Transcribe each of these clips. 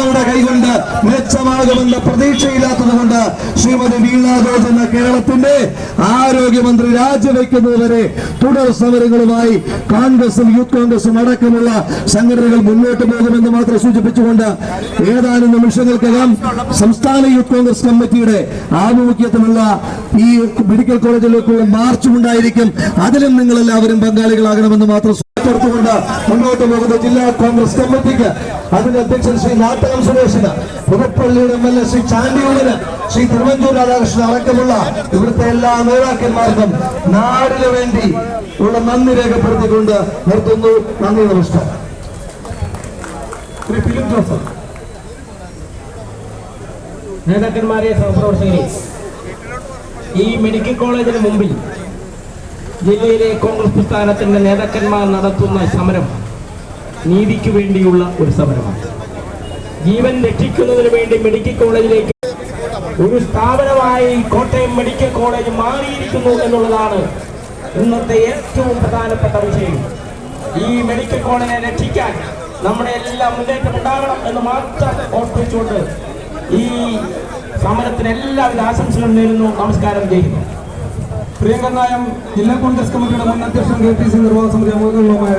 അവരുടെ കൈകൊണ്ട് മെച്ചമാകുമെന്ന പ്രതീക്ഷയില്ലാത്തത് കൊണ്ട് ശ്രീമതി വീണ എന്ന കേരളത്തിന്റെ ആരോഗ്യമന്ത്രി രാജിവെക്കുന്നതുവരെ തുടർ സമരങ്ങളുമായി കോൺഗ്രസും യൂത്ത് കോൺഗ്രസും അടക്കമുള്ള സംഘടനകൾ മുന്നോട്ട് പോകുമെന്ന് മാത്രം സൂചിപ്പിച്ചുകൊണ്ട് ഏതാനും നിമിഷങ്ങൾക്കകം സംസ്ഥാന യൂത്ത് കോൺഗ്രസ് കമ്മിറ്റിയുടെ ആഭിമുഖ്യത്തിലുള്ള ഈ മെഡിക്കൽ കോളേജിലേക്കുള്ള മാർച്ചും ഉണ്ടായിരിക്കും അതിലും നിങ്ങളെല്ലാവരും പങ്കാളികളാകണമെന്ന് മാത്രം ുകൊണ്ട് മുന്നോട്ട് പോകുന്ന ജില്ലാ കോൺഗ്രസ് കമ്മിറ്റിക്ക് അതിന്റെ അധ്യക്ഷൻ ശ്രീ നാട്ടകം സുരേഷിന് പുതുപ്പള്ളിയുടെ എം എൽ എ ശ്രീ ചാണ്ടിയൂരിന് ശ്രീ തിരുവഞ്ചൂർ രാധാകൃഷ്ണൻ അടക്കമുള്ള ഇവിടുത്തെ എല്ലാ നേതാക്കന്മാർക്കും നാടിനു വേണ്ടി ഉള്ള നന്ദി രേഖപ്പെടുത്തിക്കൊണ്ട് നിർത്തുന്നു. നന്ദി നമസ്കാരം. നേതാക്കന്മാരെ സഹപ്രവർത്തകരെ ഈ മെഡിക്കൽ കോളേജിന് മുമ്പിൽ ജില്ലയിലെ കോൺഗ്രസ് പ്രസ്ഥാനത്തിന്റെ നേതാക്കന്മാർ നടത്തുന്ന സമരം നീതിക്ക് വേണ്ടിയുള്ള ഒരു സമരമാണ്. ജീവൻ രക്ഷിക്കുന്നതിന് വേണ്ടി മെഡിക്കൽ കോളേജിലേക്ക് ഒരു സ്ഥാപനമായി കോട്ടയം മെഡിക്കൽ കോളേജ് മാറിയിരിക്കുന്നു എന്നുള്ളതാണ് ഇന്നത്തെ ഏറ്റവും പ്രധാനപ്പെട്ട വിഷയം. ഈ മെഡിക്കൽ കോളേജിനെ രക്ഷിക്കാൻ നമ്മുടെ എല്ലാം മുന്നേറ്റം ഉണ്ടാകണം എന്ന് മാത്രം ഓർപ്പിച്ചുകൊണ്ട് ഈ സമരത്തിന് എല്ലാവിധ ആശംസകളും നേരുന്നു. നമസ്കാരം. ചെയ്യുന്നു പ്രിയങ്കരനായ ജില്ലാ കോൺഗ്രസ് കമ്മിറ്റിയുടെ മുൻ അധ്യക്ഷൻ കെ പി സി നിർവാഹ സമിതി അംഗങ്ങളുമായ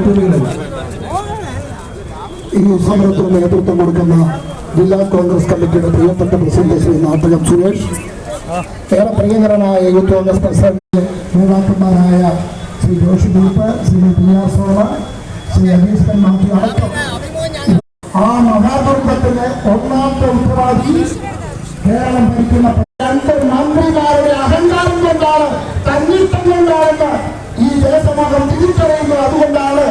ഈ സമരത്തിന് നേതൃത്വം കൊടുക്കുന്ന ജില്ലാ കോൺഗ്രസ് കമ്മിറ്റിയുടെ പ്രിയപ്പെട്ട പ്രസിഡന്റ് ശ്രീ നാട്ടകം സുരേഷ് ഏറെ പ്രിയങ്കരനായ യൂത്ത് കോൺഗ്രസ് പ്രസിഡന്റ് നേതാക്കന്മാരായ Shri Joshi Deep Shri P R Zola Shri അനീസ്കൻ മാറ്റി അടക്കം. ആ മഹാദുർഗത്തിന് ഒന്നാമത്തെ ഉത്തരവാദി കേരളം ഭരിക്കുന്ന രണ്ട് തിരിച്ചറിയുന്നത് അതുകൊണ്ടാണ്